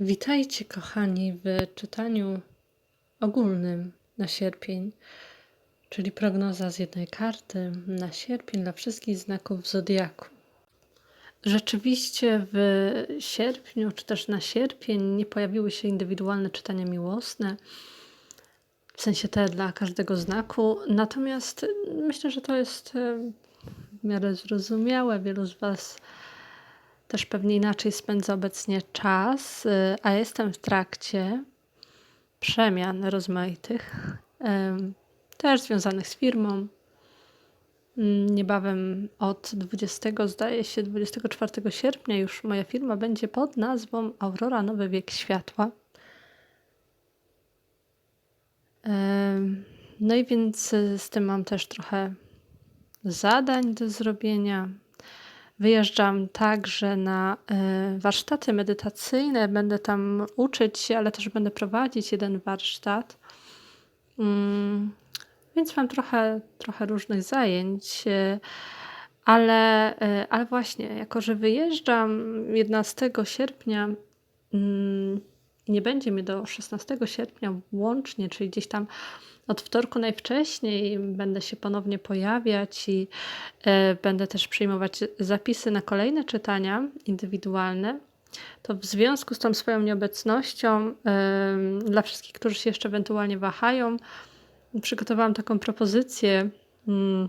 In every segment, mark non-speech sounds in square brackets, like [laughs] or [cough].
Witajcie, kochani, w czytaniu ogólnym na sierpień, czyli prognoza z jednej karty na sierpień dla wszystkich znaków zodiaku. Rzeczywiście w sierpniu, czy też na sierpień, nie pojawiły się indywidualne czytania miłosne, w sensie te dla każdego znaku. Natomiast myślę, że to jest e, w miarę zrozumiałe. Wielu z Was też pewnie inaczej spędza obecnie czas, y, a jestem w trakcie przemian rozmaitych, też związanych z firmą. Mm, Niebawem od 20, zdaje się, 24 sierpnia już moja firma będzie pod nazwą Aurora Nowy Wiek Światła. No i więc y, z tym mam też trochę zadań do zrobienia. Wyjeżdżam także na e, warsztaty medytacyjne. Będę tam uczyć się, ale też będę prowadzić jeden warsztat. Mm, Więc mam trochę, trochę różnych zajęć. e, Ale, e, ale właśnie, jako że wyjeżdżam 11 sierpnia, mm, nie będzie mnie do 16 sierpnia łącznie, czyli gdzieś tam od wtorku najwcześniej będę się ponownie pojawiać i e, będę też przyjmować zapisy na kolejne czytania indywidualne. To w związku z tą swoją nieobecnością, dla wszystkich, którzy się jeszcze ewentualnie wahają, przygotowałam taką propozycję mm,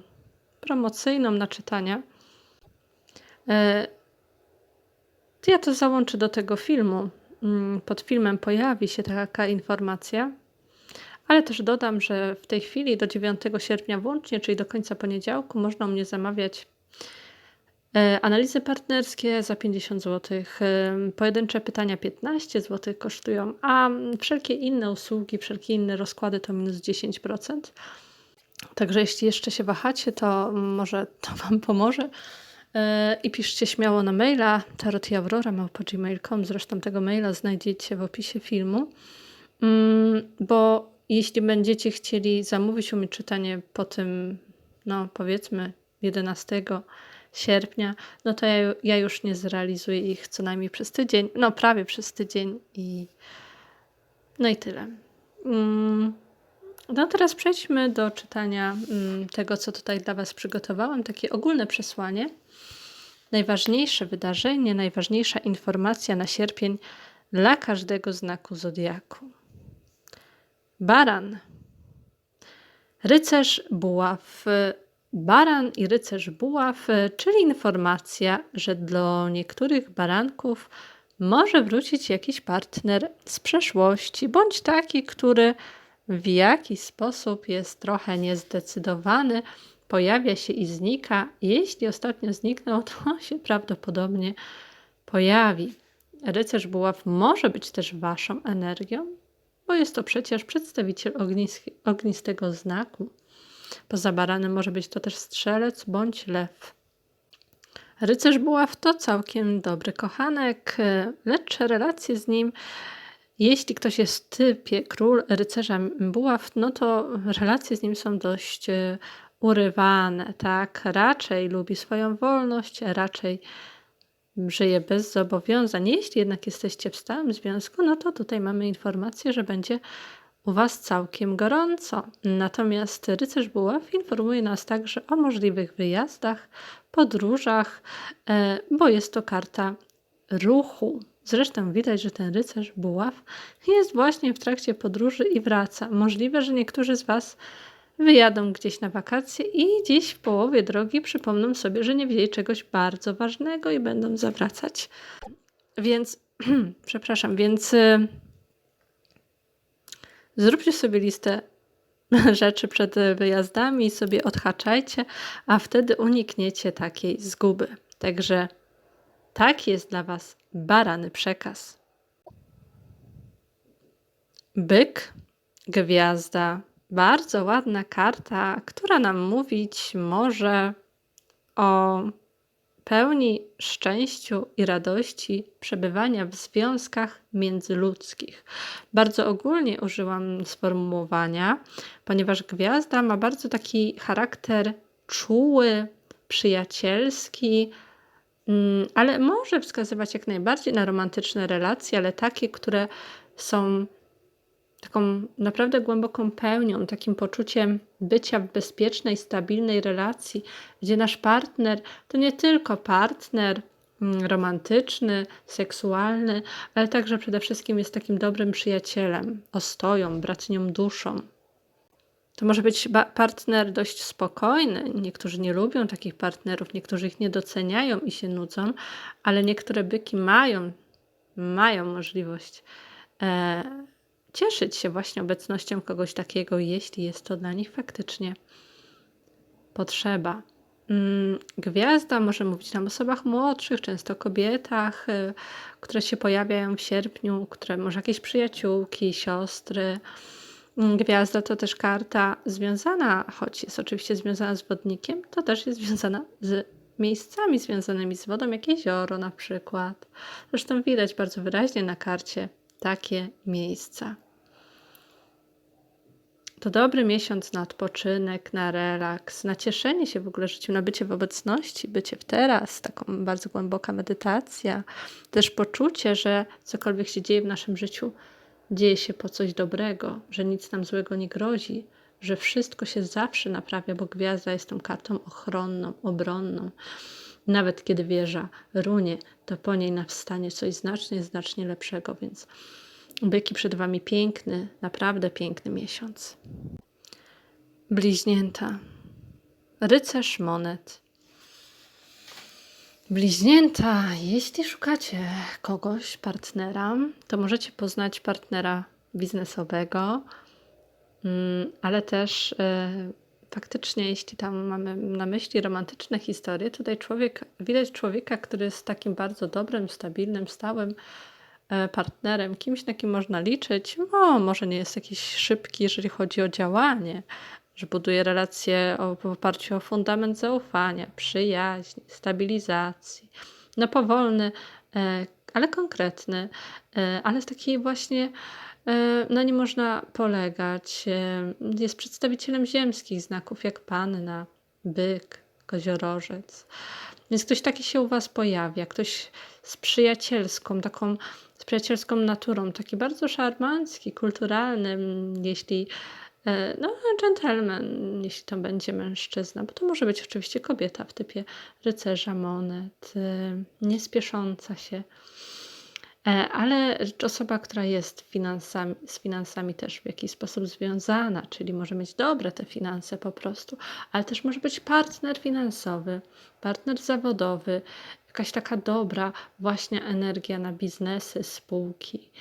promocyjną na czytania. E, ja to załączę do tego filmu. Mm, Pod filmem pojawi się taka informacja, ale też dodam, że w tej chwili do 9 sierpnia włącznie, czyli do końca poniedziałku, można u mnie zamawiać e, analizy partnerskie za 50 zł. Pojedyncze pytania 15 zł kosztują, a wszelkie inne usługi, wszelkie inne rozkłady to minus 10%. Także jeśli jeszcze się wahacie, to może to Wam pomoże. E, I piszcie śmiało na maila tarotiaurora.gmail.com. Zresztą tego maila znajdziecie w opisie filmu. Mm, Bo jeśli będziecie chcieli zamówić u mnie czytanie po tym, no powiedzmy 11 sierpnia, no to ja, ja już nie zrealizuję ich co najmniej przez tydzień, no prawie przez tydzień i no i tyle. Mm, No teraz przejdźmy do czytania mm, tego, co tutaj dla Was przygotowałam, takie ogólne przesłanie. Najważniejsze wydarzenie, najważniejsza informacja na sierpień dla każdego znaku zodiaku. Baran. Rycerz buław. Baran i rycerz buław, czyli informacja, że do niektórych baranków może wrócić jakiś partner z przeszłości, bądź taki, który w jakiś sposób jest trochę niezdecydowany, pojawia się i znika. Jeśli ostatnio zniknął, to się prawdopodobnie pojawi. Rycerz buław może być też waszą energią, bo jest to przecież przedstawiciel ognis ognistego znaku. Poza baranem może być to też strzelec bądź lew. Rycerz buław to całkiem dobry kochanek, lecz relacje z nim, jeśli ktoś jest w typie król rycerza buław, no to relacje z nim są dość e, urywane, tak? Raczej lubi swoją wolność, raczej żyje bez zobowiązań. Jeśli jednak jesteście w stałym związku, no to tutaj mamy informację, że będzie u Was całkiem gorąco. Natomiast rycerz buław informuje nas także o możliwych wyjazdach, podróżach, e, bo jest to karta ruchu. Zresztą widać, że ten rycerz buław jest właśnie w trakcie podróży i wraca. Możliwe, że niektórzy z Was wyjadą gdzieś na wakacje i gdzieś w połowie drogi przypomną sobie, że nie wzięli czegoś bardzo ważnego i będą zawracać. Więc, [clears throat] przepraszam, więc y, zróbcie sobie listę [laughs] rzeczy przed wyjazdami i sobie odhaczajcie, a wtedy unikniecie takiej zguby. Także tak jest dla Was barany przekaz. Byk, gwiazda, bardzo ładna karta, która nam mówić może o pełni szczęściu i radości przebywania w związkach międzyludzkich. Bardzo ogólnie użyłam sformułowania, ponieważ gwiazda ma bardzo taki charakter czuły, przyjacielski, Mm, ale może wskazywać jak najbardziej na romantyczne relacje, ale takie, które są taką naprawdę głęboką pełnią, takim poczuciem bycia w bezpiecznej, stabilnej relacji, gdzie nasz partner to nie tylko partner mm, romantyczny, seksualny, ale także przede wszystkim jest takim dobrym przyjacielem, ostoją, bratnią duszą. To może być partner dość spokojny. Niektórzy nie lubią takich partnerów, niektórzy ich nie doceniają i się nudzą, ale niektóre byki mają, mają możliwość e, cieszyć się właśnie obecnością kogoś takiego, jeśli jest to dla nich faktycznie potrzeba. Mm, gwiazda może mówić nam o osobach młodszych, często kobietach, y, które się pojawiają w sierpniu, które może jakieś przyjaciółki, siostry. Mm, gwiazda to też karta związana, choć jest oczywiście związana z wodnikiem, to też jest związana z miejscami związanymi z wodą, jak jezioro na przykład. Zresztą widać bardzo wyraźnie na karcie takie miejsca. To dobry miesiąc na odpoczynek, na relaks, na cieszenie się w ogóle życiem, na bycie w obecności, bycie w teraz, taką bardzo głęboka medytacja, też poczucie, że cokolwiek się dzieje w naszym życiu, dzieje się po coś dobrego, że nic nam złego nie grozi, że wszystko się zawsze naprawia, bo gwiazda jest tą kartą ochronną, obronną. Nawet kiedy wieża runie, to po niej nawstanie coś znacznie, znacznie lepszego, więc Byki przed Wami piękny, naprawdę piękny miesiąc. Bliźnięta. Rycerz monet. Bliźnięta, jeśli szukacie kogoś, partnera, to możecie poznać partnera biznesowego, mm, ale też e, faktycznie, jeśli tam mamy na myśli romantyczne historie, tutaj człowiek, widać człowieka, który jest takim bardzo dobrym, stabilnym, stałym partnerem, kimś, na kim można liczyć. No, może nie jest jakiś szybki, jeżeli chodzi o działanie, że buduje relacje w oparciu o fundament zaufania, przyjaźni, stabilizacji. No, powolny, e, ale konkretny, e, ale taki właśnie na nim można polegać. Jest przedstawicielem ziemskich znaków, jak panna, byk, koziorożec. Więc ktoś taki się u Was pojawia, ktoś z przyjacielską, taką z przyjacielską naturą, taki bardzo szarmancki, kulturalny, jeśli e, no, gentleman, jeśli to będzie mężczyzna, bo to może być oczywiście kobieta w typie rycerza monet, e, niespiesząca się, e, ale osoba, która jest finansami, z finansami też w jakiś sposób związana, czyli może mieć dobre te finanse po prostu, ale też może być partner finansowy, partner zawodowy, jakaś taka dobra właśnie energia na biznesy, spółki.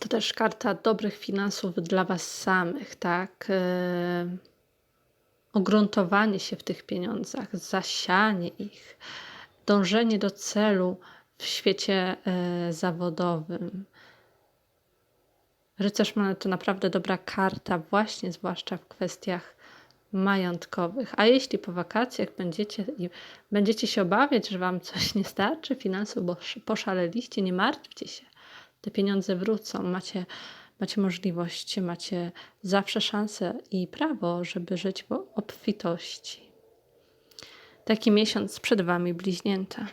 To też karta dobrych finansów dla Was samych, tak? Ogruntowanie się w tych pieniądzach, zasianie ich, dążenie do celu w świecie yy, zawodowym. Rycerz Monet to naprawdę dobra karta, właśnie zwłaszcza w kwestiach majątkowych. A jeśli po wakacjach będziecie, będziecie się obawiać, że Wam coś nie starczy finansów, bo poszaleliście, nie martwcie się. Te pieniądze wrócą. Macie, macie możliwość, macie zawsze szansę i prawo, żeby żyć w obfitości. Taki miesiąc przed Wami bliźnięta.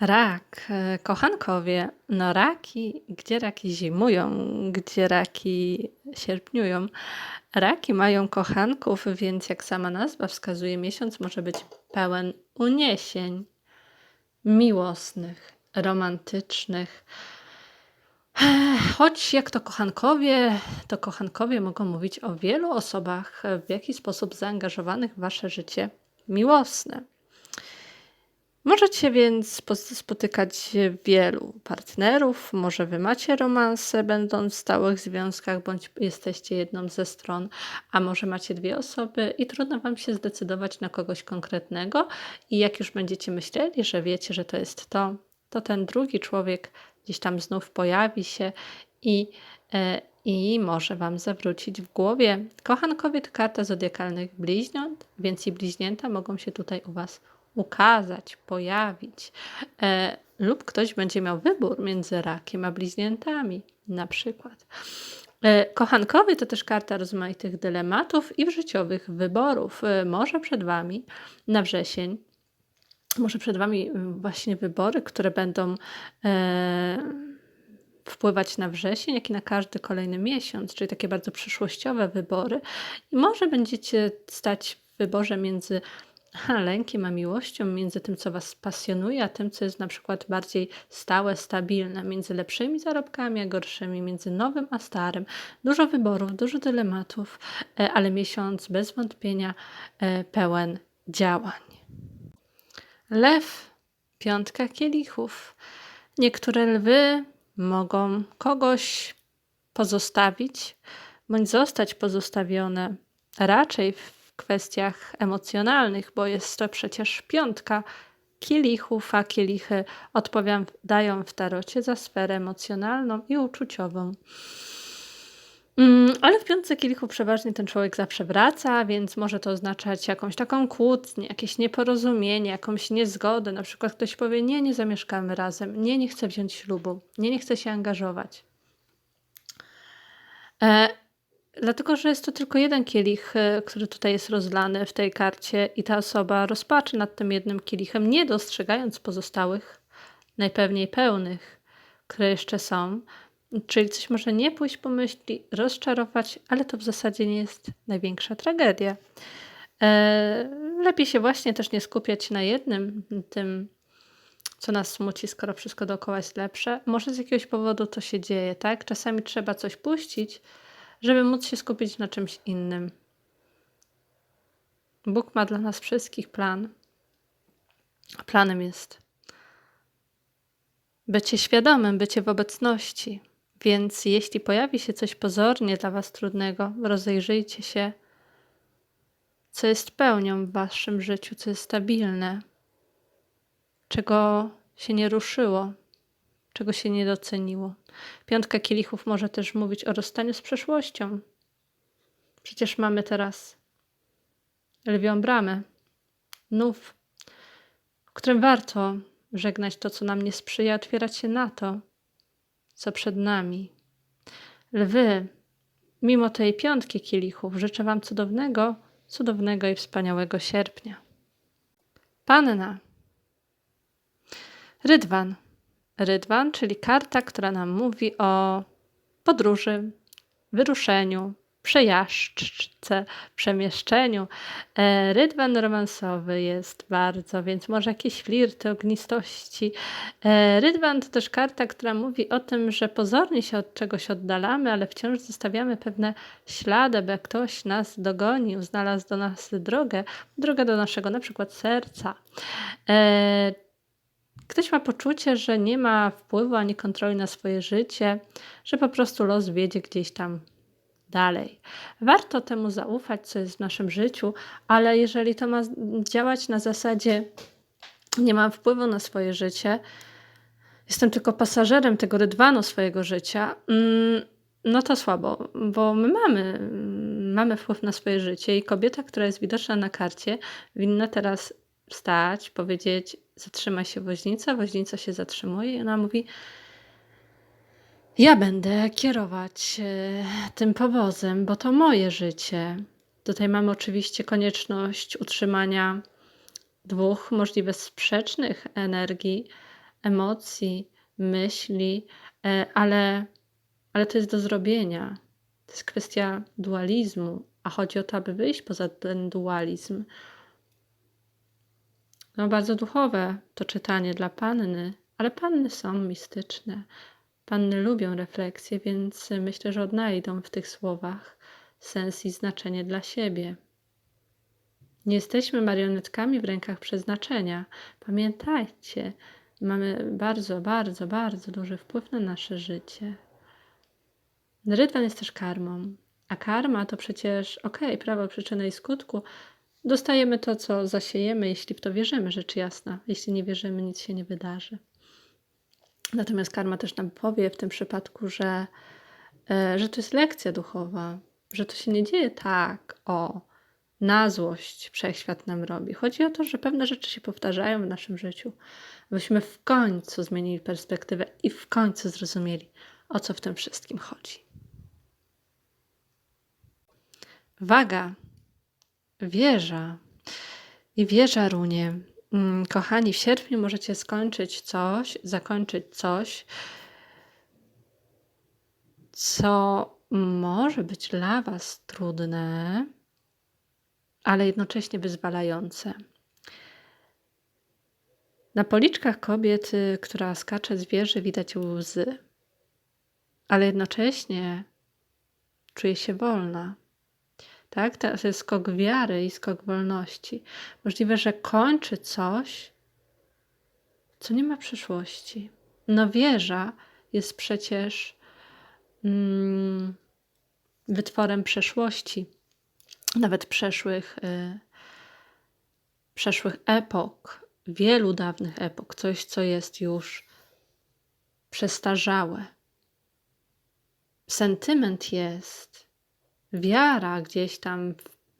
Rak, e, kochankowie, no raki, gdzie raki zimują, gdzie raki sierpniują. Raki mają kochanków, więc jak sama nazwa wskazuje, miesiąc może być pełen uniesień miłosnych, romantycznych. Choć jak to kochankowie, to kochankowie mogą mówić o wielu osobach w jakiś sposób zaangażowanych w wasze życie miłosne. Możecie więc spotykać wielu partnerów, może wy macie romanse, będąc w stałych związkach, bądź jesteście jedną ze stron, a może macie dwie osoby i trudno wam się zdecydować na kogoś konkretnego. I jak już będziecie myśleli, że wiecie, że to jest to, to ten drugi człowiek gdzieś tam znów pojawi się i, e, i może Wam zawrócić w głowie. Kochankowie to karta zodiakalnych bliźniąt, więc i bliźnięta mogą się tutaj u Was ukazać, pojawić, e, lub ktoś będzie miał wybór między rakiem a bliźniętami, na przykład. E, kochankowy to też karta rozmaitych dylematów i życiowych wyborów. E, może przed Wami na wrzesień może przed Wami właśnie wybory, które będą e, wpływać na wrzesień, jak i na każdy kolejny miesiąc, czyli takie bardzo przyszłościowe wybory. I może będziecie stać w wyborze między ha, lękiem a miłością, między tym, co Was pasjonuje, a tym, co jest na przykład bardziej stałe, stabilne, między lepszymi zarobkami a gorszymi, między nowym a starym. Dużo wyborów, dużo dylematów, e, ale miesiąc bez wątpienia e, pełen działań. Lew, piątka kielichów. Niektóre lwy mogą kogoś pozostawić bądź zostać pozostawione raczej w kwestiach emocjonalnych, bo jest to przecież piątka kielichów, a kielichy odpowiadają w tarocie za sferę emocjonalną i uczuciową. Mm, ale w piątce kielichu przeważnie ten człowiek zawsze wraca, więc może to oznaczać jakąś taką kłótnię, jakieś nieporozumienie, jakąś niezgodę. Na przykład ktoś powie: Nie, nie zamieszkamy razem, nie, nie chcę wziąć ślubu, nie, nie chcę się angażować. Dlatego, że jest to tylko jeden kielich, e, który tutaj jest rozlany w tej karcie, i ta osoba rozpaczy nad tym jednym kielichem, nie dostrzegając pozostałych, najpewniej pełnych, które jeszcze są. Czyli coś może nie pójść po myśli, rozczarować, ale to w zasadzie nie jest największa tragedia. E, lepiej się właśnie też nie skupiać na jednym, tym, co nas smuci, skoro wszystko dookoła jest lepsze. Może z jakiegoś powodu to się dzieje, tak? Czasami trzeba coś puścić, żeby móc się skupić na czymś innym. Bóg ma dla nas wszystkich plan. Planem jest bycie świadomym, bycie w obecności, więc jeśli pojawi się coś pozornie dla Was trudnego, rozejrzyjcie się, co jest pełnią w Waszym życiu, co jest stabilne, czego się nie ruszyło, czego się nie doceniło. Piątka kielichów może też mówić o rozstaniu z przeszłością. Przecież mamy teraz lwią bramę, nów, w którym warto żegnać to, co nam nie sprzyja, otwierać się na to, co przed nami. Lwy, mimo tej piątki kielichów, życzę Wam cudownego, cudownego i wspaniałego sierpnia. Panna. Rydwan. Rydwan, czyli karta, która nam mówi o podróży, wyruszeniu, przejażdżce, przemieszczeniu. E, rydwan romansowy jest bardzo, więc może jakieś flirty, ognistości. E, rydwan to też karta, która mówi o tym, że pozornie się od czegoś oddalamy, ale wciąż zostawiamy pewne ślady, by ktoś nas dogonił, znalazł do nas drogę, drogę do naszego na przykład serca. Ktoś ma poczucie, że nie ma wpływu ani kontroli na swoje życie, że po prostu los wiedzie gdzieś tam dalej. Warto temu zaufać, co jest w naszym życiu, ale jeżeli to ma działać na zasadzie nie mam wpływu na swoje życie, jestem tylko pasażerem tego rydwanu swojego życia, mm, no to słabo, bo my mamy, mamy wpływ na swoje życie i kobieta, która jest widoczna na karcie, winna teraz wstać, powiedzieć: Zatrzymaj się woźnica, woźnica się zatrzymuje i ona mówi: ja będę kierować e, tym powozem, bo to moje życie. Tutaj mamy oczywiście konieczność utrzymania dwóch możliwie sprzecznych energii, emocji, myśli, e, ale, ale to jest do zrobienia. To jest kwestia dualizmu, a chodzi o to, aby wyjść poza ten dualizm. No, bardzo duchowe to czytanie dla panny, ale panny są mistyczne. Panny lubią refleksję, więc myślę, że odnajdą w tych słowach sens i znaczenie dla siebie. Nie jesteśmy marionetkami w rękach przeznaczenia. Pamiętajcie, mamy bardzo, bardzo, bardzo duży wpływ na nasze życie. Rydwan jest też karmą, a karma to przecież, okej, okay, prawo przyczyny i skutku, dostajemy to, co zasiejemy, jeśli w to wierzymy, rzecz jasna. Jeśli nie wierzymy, nic się nie wydarzy. Natomiast karma też nam powie w tym przypadku, że, e, że to jest lekcja duchowa, że to się nie dzieje tak, o, na złość wszechświat nam robi. Chodzi o to, że pewne rzeczy się powtarzają w naszym życiu, abyśmy w końcu zmienili perspektywę i w końcu zrozumieli, o co w tym wszystkim chodzi. Waga, wieża i wieża runie mm, kochani, w sierpniu możecie skończyć coś, zakończyć coś, co może być dla Was trudne, ale jednocześnie wyzwalające. Na policzkach kobiety, która skacze z wieży, widać łzy, ale jednocześnie czuje się wolna. Tak? To jest skok wiary i skok wolności. Możliwe, że kończy coś, co nie ma przyszłości. No wieża jest przecież mm, wytworem przeszłości, nawet przeszłych, y, przeszłych epok, wielu dawnych epok, coś, co jest już przestarzałe. Sentyment jest, wiara gdzieś tam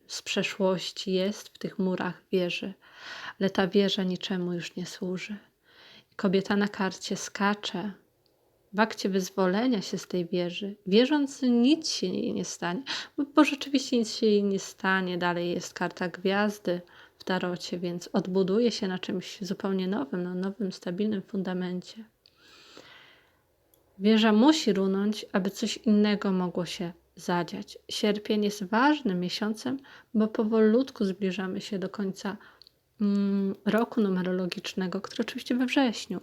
z przeszłości jest w tych murach wieży, ale ta wieża niczemu już nie służy. Kobieta na karcie skacze w akcie wyzwolenia się z tej wieży, wierząc, nic się jej nie stanie, bo rzeczywiście nic się jej nie stanie. Dalej jest karta gwiazdy w tarocie, więc odbuduje się na czymś zupełnie nowym, na nowym, stabilnym fundamencie. Wieża musi runąć, aby coś innego mogło się zadziać. Sierpień jest ważnym miesiącem, bo powolutku zbliżamy się do końca mm, roku numerologicznego, który oczywiście we wrześniu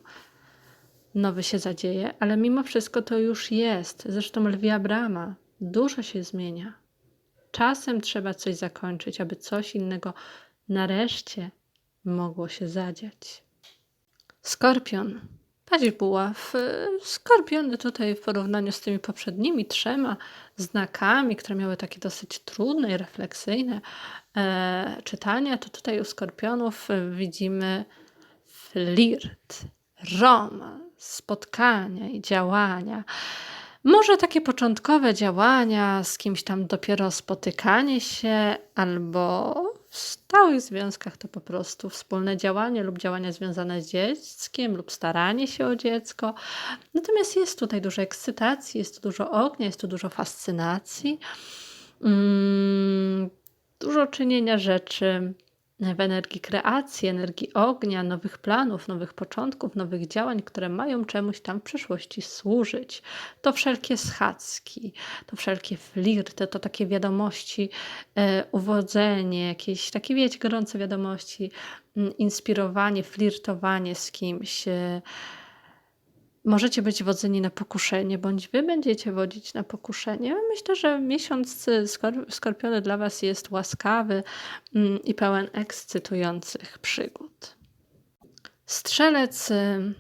nowy się zadzieje, ale mimo wszystko to już jest. Zresztą lwia brama, dużo się zmienia. Czasem trzeba coś zakończyć, aby coś innego nareszcie mogło się zadziać. Skorpion. Paź buław. Skorpiony tutaj w porównaniu z tymi poprzednimi trzema znakami, które miały takie dosyć trudne i refleksyjne e, czytania, to tutaj u skorpionów widzimy flirt, romans spotkania i działania. Może takie początkowe działania, z kimś tam dopiero spotykanie się, albo w stałych związkach to po prostu wspólne działanie lub działania związane z dzieckiem, lub staranie się o dziecko. Natomiast jest tutaj dużo ekscytacji, jest tu dużo ognia, jest tu dużo fascynacji, mm, dużo czynienia rzeczy w energii kreacji, energii ognia, nowych planów, nowych początków, nowych działań, które mają czemuś tam w przyszłości służyć. To wszelkie schadzki, to wszelkie flirty, to takie wiadomości, e, uwodzenie, jakieś takie, wiecie, gorące wiadomości, mm, inspirowanie, flirtowanie z kimś. E, Możecie być wodzeni na pokuszenie, bądź wy będziecie wodzić na pokuszenie. Myślę, że miesiąc skorpiony dla was jest łaskawy mm, i pełen ekscytujących przygód. Strzelec, y,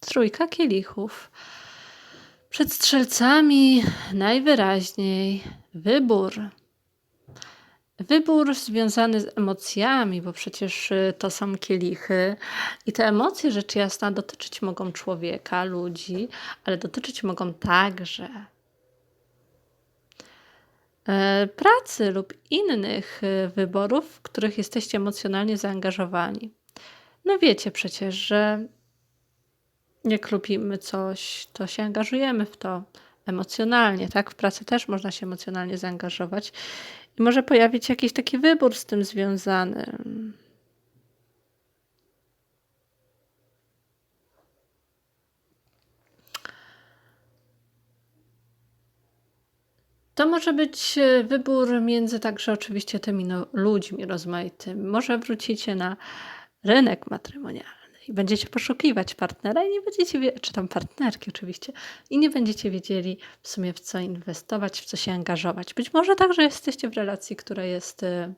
trójka kielichów. Przed strzelcami najwyraźniej wybór Wybór związany z emocjami, bo przecież y, to są kielichy i te emocje, rzecz jasna, dotyczyć mogą człowieka, ludzi, ale dotyczyć mogą także e, pracy lub innych y, wyborów, w których jesteście emocjonalnie zaangażowani. No wiecie przecież, że jak lubimy coś, to się angażujemy w to emocjonalnie, tak? W pracy też można się emocjonalnie zaangażować może pojawić się jakiś taki wybór z tym związany. To może być e, wybór między także oczywiście tymi no, ludźmi rozmaitymi. Może wrócicie na rynek matrymonialny i będziecie poszukiwać partnera i nie będziecie, czy tam partnerki oczywiście, i nie będziecie wiedzieli w sumie w co inwestować, w co się angażować. Być może także jesteście w relacji, która jest y,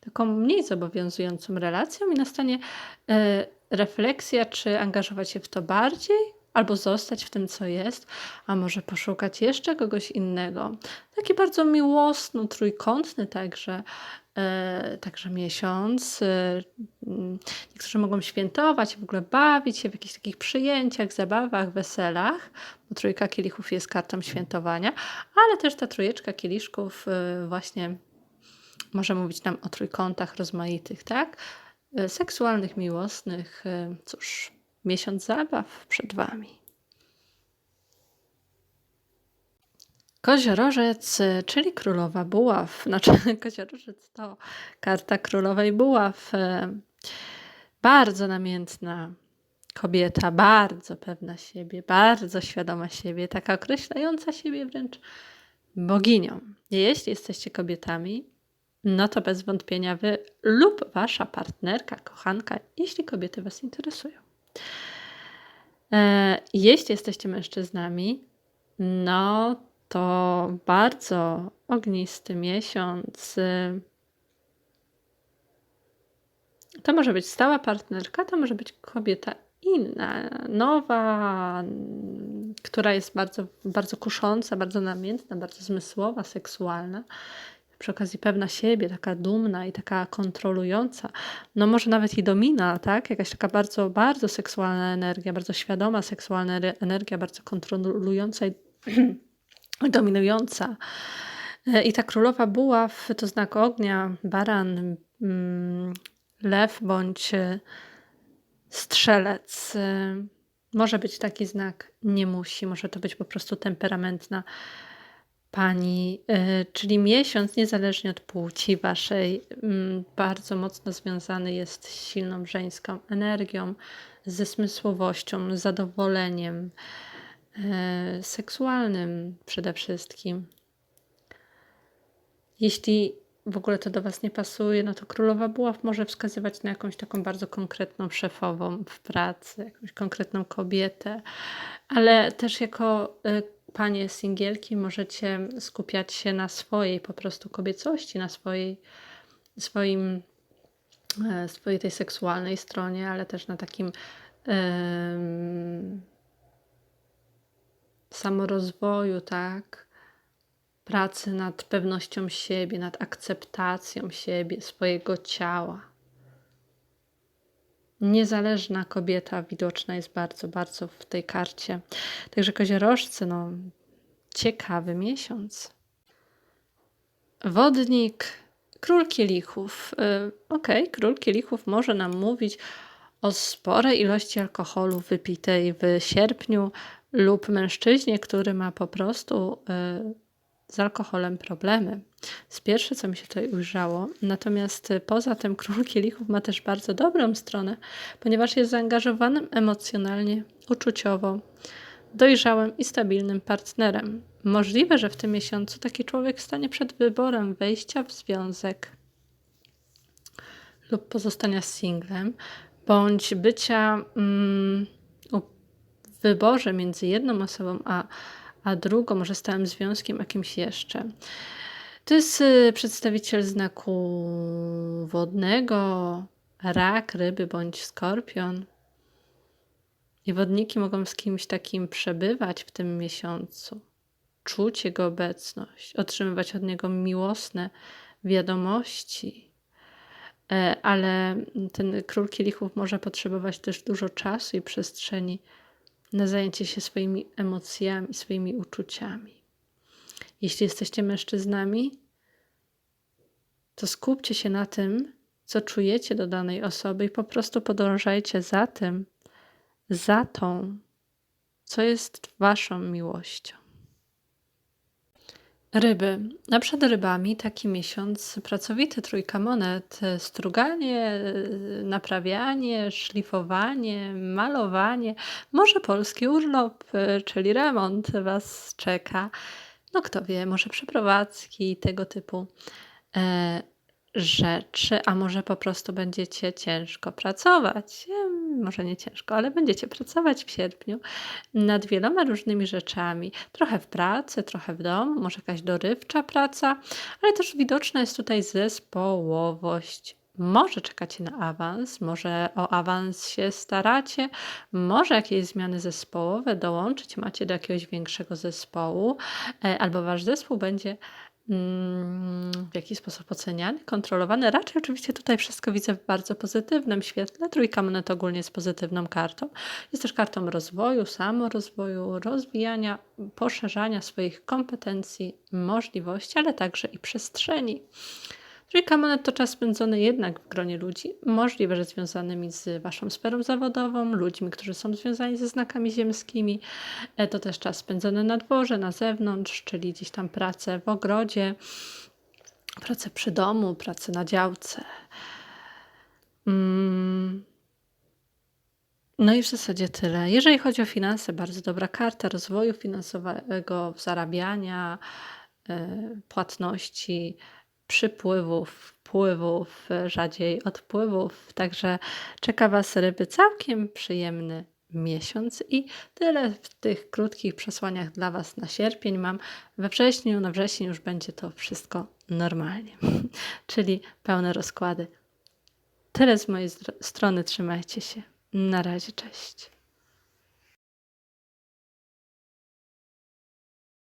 taką mniej zobowiązującą relacją i nastanie y, refleksja, czy angażować się w to bardziej, albo zostać w tym, co jest, a może poszukać jeszcze kogoś innego. Taki bardzo miłosny, trójkątny także także miesiąc. E, mm, niektórzy mogą świętować, w ogóle bawić się w jakichś takich przyjęciach, zabawach, weselach, bo trójka kielichów jest kartą świętowania, ale też ta trójeczka kieliszków e, właśnie może mówić nam o trójkątach rozmaitych, tak? Seksualnych, miłosnych. Cóż, miesiąc zabaw przed Wami. Koziorożec, czyli królowa buław. [laughs] Znaczy, koziorożec to karta królowej buław. y, Bardzo namiętna kobieta, bardzo pewna siebie, bardzo świadoma siebie, taka określająca siebie wręcz boginią. Jeśli jesteście kobietami, no to bez wątpienia wy lub wasza partnerka, kochanka, jeśli kobiety was interesują. E, Jeśli jesteście mężczyznami, no to bardzo ognisty miesiąc. To może być stała partnerka, to może być kobieta inna, nowa, która jest bardzo, bardzo kusząca, bardzo namiętna, bardzo zmysłowa, seksualna. Przy okazji pewna siebie, taka dumna i taka kontrolująca. No może nawet i domina, tak? Jakaś taka bardzo, bardzo seksualna energia, bardzo świadoma seksualna ener- energia, bardzo kontrolująca i [clears throat] dominująca. E, I ta królowa buław to znak ognia, baran, mm, lew bądź e, strzelec. E, Może być taki znak, nie musi, może to być po prostu temperamentna pani, czyli miesiąc, niezależnie od płci waszej, mm, bardzo mocno związany jest z silną żeńską energią, ze zmysłowością, zadowoleniem seksualnym przede wszystkim. Jeśli w ogóle to do Was nie pasuje, no to królowa buław może wskazywać na jakąś taką bardzo konkretną szefową w pracy, jakąś konkretną kobietę, ale też jako y, panie singielki możecie skupiać się na swojej po prostu kobiecości, na swojej, swoim, e, swojej tej seksualnej stronie, ale też na takim samorozwoju, tak? pracy nad pewnością siebie, nad akceptacją siebie, swojego ciała. Niezależna kobieta widoczna jest bardzo, bardzo w tej karcie. Także koziorożcy, no, ciekawy miesiąc. Wodnik, król kielichów. Y, Okej, król kielichów może nam mówić o sporej ilości alkoholu wypitej w sierpniu lub mężczyźnie, który ma po prostu y, z alkoholem problemy. Z pierwsze, co mi się tutaj ujrzało. Natomiast y, poza tym król kielichów ma też bardzo dobrą stronę, ponieważ jest zaangażowanym emocjonalnie, uczuciowo, dojrzałym i stabilnym partnerem. Możliwe, że w tym miesiącu taki człowiek stanie przed wyborem wejścia w związek lub pozostania singlem, bądź bycia mm, wyborze między jedną osobą a, a drugą, może stałym związkiem, a kimś jeszcze. To jest y, przedstawiciel znaku wodnego, rak, ryby bądź skorpion. I wodniki mogą z kimś takim przebywać w tym miesiącu, czuć jego obecność, otrzymywać od niego miłosne wiadomości. E, Ale ten król kielichów może potrzebować też dużo czasu i przestrzeni na zajęcie się swoimi emocjami, swoimi uczuciami. Jeśli jesteście mężczyznami, to skupcie się na tym, co czujecie do danej osoby i po prostu podążajcie za tym, za tą, co jest waszą miłością. Ryby. A przed rybami taki miesiąc pracowity trójka monet, struganie, naprawianie, szlifowanie, malowanie, może polski urlop, czyli remont was czeka. No kto wie, może przeprowadzki, tego typu e, rzeczy, a może po prostu będziecie ciężko pracować. Em, Może nie ciężko, ale będziecie pracować w sierpniu nad wieloma różnymi rzeczami. Trochę w pracy, trochę w domu, może jakaś dorywcza praca, ale też widoczna jest tutaj zespołowość. Może czekacie na awans, może o awans się staracie, może jakieś zmiany zespołowe dołączyć macie do jakiegoś większego zespołu, e, albo wasz zespół będzie w jakiś sposób oceniany, kontrolowany. Raczej oczywiście tutaj wszystko widzę w bardzo pozytywnym świetle. Trójka monet ogólnie jest pozytywną kartą. Jest też kartą rozwoju, samorozwoju, rozwijania, poszerzania swoich kompetencji, możliwości, ale także i przestrzeni. Trójka monet to czas spędzony jednak w gronie ludzi, możliwe, że związanymi z Waszą sferą zawodową, ludźmi, którzy są związani ze znakami ziemskimi. E, To też czas spędzony na dworze, na zewnątrz, czyli gdzieś tam pracę w ogrodzie, pracę przy domu, pracę na działce. Mm. No i w zasadzie tyle. Jeżeli chodzi o finanse, bardzo dobra karta rozwoju finansowego, zarabiania, e, płatności, przypływów, wpływów, e, rzadziej odpływów. Także czeka Was ryby całkiem przyjemny miesiąc i tyle w tych krótkich przesłaniach dla Was na sierpień mam. We wrześniu, na wrzesień już będzie to wszystko normalnie, [laughs] czyli pełne rozkłady. Tyle z mojej strony. Trzymajcie się. Na razie, cześć.